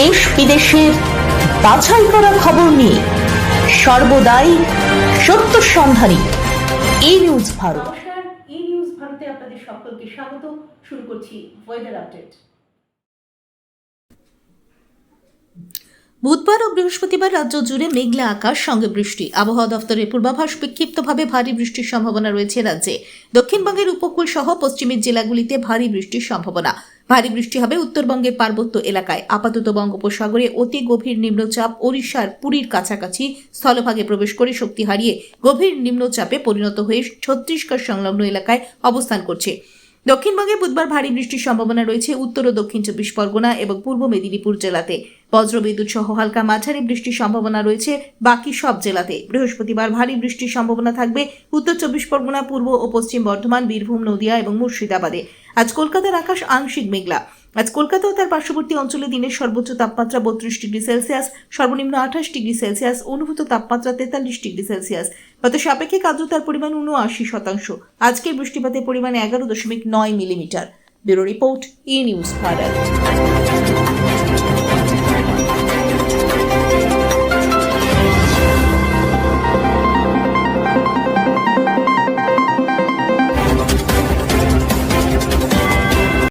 দেশ বিদেশের বাছাই করা খবর নিয়ে সর্বদাই সত্য সন্ধানী এই নিউজ ভারত। নমস্কার নিউজ ভারতে আপনাদের সকলকে স্বাগত। শুরু করছি ওয়েদার আপডেট বুধবার ও বৃহস্পতিবার রাজ্য জুড়ে মেঘলা আকাশ সঙ্গে বৃষ্টি। আবহাওয়া দফতরের পূর্বাভাস বিক্ষিপ্তভাবে ভারী বৃষ্টির সম্ভাবনা রয়েছে রাজ্যে। দক্ষিণবঙ্গের উপকূল সহ পশ্চিমের জেলাগুলিতে ভারী বৃষ্টির সম্ভাবনা। ভারী বৃষ্টি হবে উত্তরবঙ্গের পার্বত্য এলাকায়। আপাতত বঙ্গোপসাগরে অতি গভীর নিম্নচাপ। ওড়িশার পুরীর কাছাকাছি স্থলভাগে প্রবেশ করে শক্তি হারিয়ে গভীর নিম্নচাপে পরিণত হয়ে ছত্তিশগড় সংলগ্ন এলাকায় অবস্থান করছে। দক্ষিণবঙ্গে বুধবার ভারী বৃষ্টির সম্ভাবনা রয়েছে। উত্তর ও দক্ষিণ চব্বিশ পরগনা এবং পূর্ব মেদিনীপুর জেলাতে। বজ্রবিদ্যুৎ সহ হালকা মাঝারি বৃষ্টির সম্ভাবনা রয়েছে বাকি সব জেলাতে। বৃহস্পতিবার ভারী বৃষ্টির সম্ভাবনা থাকবে উত্তর চব্বিশ পরগনা, পূর্ব ও পশ্চিম বর্ধমান, বীরভূম, নদিয়া এবং মুর্শিদাবাদে। আজ কলকাতার আকাশ আংশিক মেঘলা। আজ কলকাতা ও তার পার্শ্ববর্তী অঞ্চলে দিনের সর্বোচ্চ তাপমাত্রা বত্রিশ ডিগ্রি সেলসিয়াস, সর্বনিম্ন আঠাশ ডিগ্রি সেলসিয়াস, অনুভূত তাপমাত্রা তেতাল্লিশ ডিগ্রি সেলসিয়াস। গত সাপেক্ষিক আর্দ্রতার পরিমাণ উনআশি শতাংশ। আজকের বৃষ্টিপাতের পরিমাণ এগারো দশমিক নয় millimetre. Bureau report, A news Bharat.